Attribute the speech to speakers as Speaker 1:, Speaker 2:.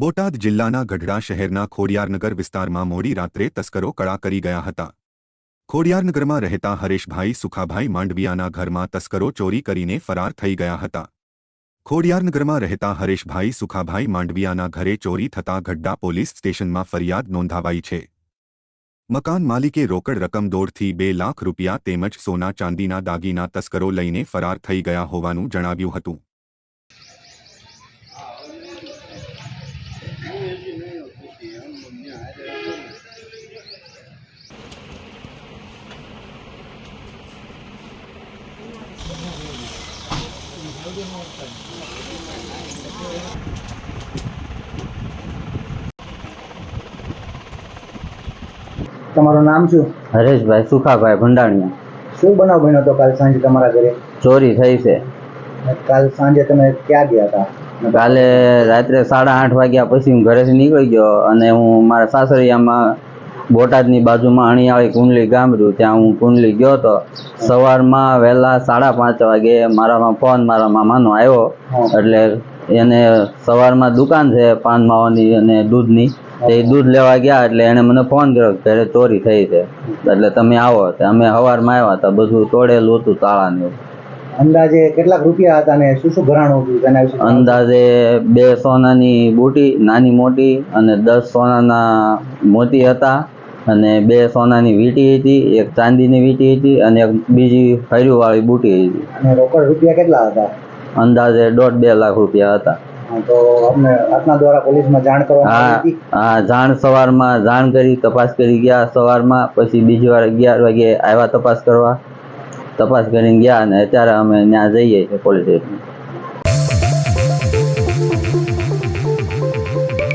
Speaker 1: બોટાદ જિલ્લાના ગઢડા શહેરના ખોડિયારનગર વિસ્તારમાં મોડી રાત્રે તસ્કરો કળા કરી ગયા હતા. ખોડિયારનગરમાં રહેતા હરેશભાઈ, સુખાભાઈ માંડવિયાના ઘરમાં તસ્કરો ચોરી કરીને ફરાર થઈ ગયા હતા. ખોડિયારનગરમાં રહેતા હરેશભાઈ, સુખાભાઈ માંડવિયાના ઘરે ચોરી થતાં ગઢડા પોલીસ સ્ટેશનમાં ફરિયાદ નોંધાવાઈ છે. મકાન માલિકે રોકડ રકમ દોઢથી બે લાખ રૂપિયા તેમજ સોના ચાંદીના દાગીના તસ્કરો લઈને ફરાર થઈ ગયા હોવાનું જણાવ્યું હતું.
Speaker 2: તમારું નામ શું?
Speaker 3: હરેશભાઈ સુખાભાઈ ભંડાણીયા.
Speaker 2: શું બનાવ બન્યો હતો કાલ સાંજે તમારા ઘરે?
Speaker 3: ચોરી થઈ છે.
Speaker 2: કાલ સાંજે તમે ક્યાં ગયા હતા?
Speaker 3: કાલે રાત્રે સાડા આઠ વાગ્યા પછી હું ઘરેથી નીકળી ગયો અને હું મારા સાસરિયામાં બોટાદની બાજુમાં અણિયાળી કુંડલી ગામ રહ્યું. ત્યાં હું કુંડલી ગયો હતો. સવારમાં વહેલા સાડા પાંચ વાગે મારામાં ફોન મારા મામાનો આવ્યો. એટલે એને સવારમાં દુકાન છે પાન માવાની અને દૂધની. તે દૂધ લેવા ગયા એટલે એણે મને ફોન કર્યો કે ચોરી થઈ છે. એટલે તમે આવો. તો અમે સવારમાં આવ્યા હતા. બધું તોડેલું હતું તાળાને.
Speaker 2: અંદાજે કેટલાક રૂપિયા હતા ને શું શું ઘરાણું હતું તેના વિશે
Speaker 3: અંદાજે બે સોનાની બુટી નાની મોટી અને દસ સોનાના મોતી હતા. અને બે સોનાની વીટી હતી એક ચાંદીની વીટી હતી અને એક બીજી હર્યુવાળી બુટી હતી.
Speaker 2: અને રોકડ રૂપિયા કેટલા હતા?
Speaker 3: અંદાજે દોઢ બે લાખ રૂપિયા હતા.
Speaker 2: તો આપને આપના દ્વારા પોલીસમાં જાણ કરવામાં આવી
Speaker 3: હા જાણ સવારમાં જાણ કરી તપાસ કરી ગયા સવારમાં પછી બીજી વાર અગિયાર વાગે આવ્યા તપાસ કરવા. તપાસ કરીને ગયા અને અત્યારે અમે ત્યાં જઈએ છીએ પોલીસ સ્ટેશન